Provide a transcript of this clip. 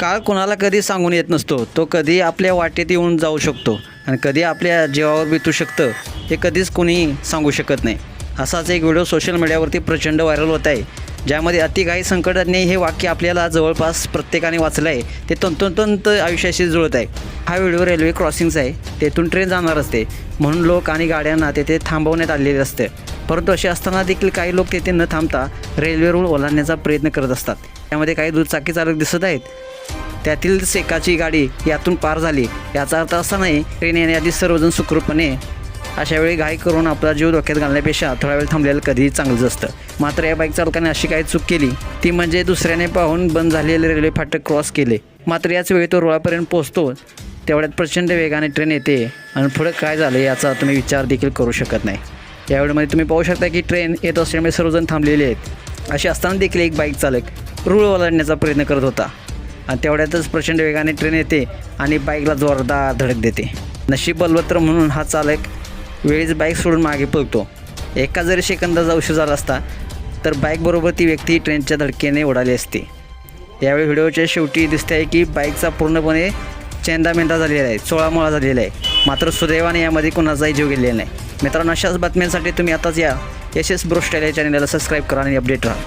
काळ कोणाला कधी सांगून येत नसतो तो कधी आपल्या वाटेत येऊन जाऊ शकतो आणि कधी आपल्या जीवावर बितू शकतं हे कधीच कोणी सांगू शकत नाही. असाच एक व्हिडिओ सोशल मीडियावरती प्रचंड व्हायरल होत आहे ज्यामध्ये अति काही संकटात नाही हे वाक्य आपल्याला जवळपास प्रत्येकाने वाचलं आहे ते तंतोतंत आयुष्याशी जुळत आहे. हा व्हिडिओ रेल्वे क्रॉसिंगचा आहे तेथून ट्रेन जाणार असते म्हणून लोक आणि गाड्यांना तेथे थांबवण्यात आलेले असते. परंतु असे असताना देखील काही लोक तेथे न थांबता रेल्वे रूळ ओलांडण्याचा प्रयत्न करत असतात. त्यामध्ये काही दुचाकी चालक दिसत आहेत त्यातील एकाची गाडी यातून पार झाली. याचा अर्थ असा नाही ट्रेन येण्याआधी सर्वजण सुखरूपणे अशा वेळी घाई करून आपला जीव धोक्यात घालण्यापेक्षा थोडा वेळ थांबलेलं कधीही चांगलंच असतं. मात्र या बाईक चालकाने अशी काही चूक केली ती म्हणजे दुसऱ्याने पाहून बंद झालेले रेल्वे फाटक क्रॉस केले. मात्र याच वेळी तो रुळापर्यंत पोहोचतो तेवढ्यात प्रचंड वेगाने ट्रेन येते आणि पुढं काय झालं याचा तुम्ही विचार देखील करू शकत नाही. यावेळेमध्ये तुम्ही पाहू शकता की ट्रेन येत असल्यामुळे सर्वजण थांबलेले आहेत. असे असताना देखील एक बाईक चालक रूळ ओलांडण्याचा प्रयत्न करत होता. आणि तेवढ्यातच प्रचंड वेगाने ट्रेन येते आणि बाईकला जोरदार धडक देते. नशीब बलवत्र म्हणून हा चालक वेळीच बाईक सोडून मागे पळतो. एका जरी सेकंदाचा उशीर झाला असता तर बाईकबरोबर ती व्यक्ती ट्रेनच्या धडकेने उडाली असते. यावेळी व्हिडिओच्या शेवटी दिसते आहे की बाईकचा पूर्णपणे चेंदामेंदा झालेला आहे चोळामोळा झालेला आहे. मात्र सुदैवाने यामध्ये कुणाचाही जीव गेलेला नाही. मित्रांनो अशाच बातम्यांसाठी तुम्ही आताच या. एस एस ब्रोस्टाईल या चॅनलला सबस्क्राईब करा आणि अपडेट राहा.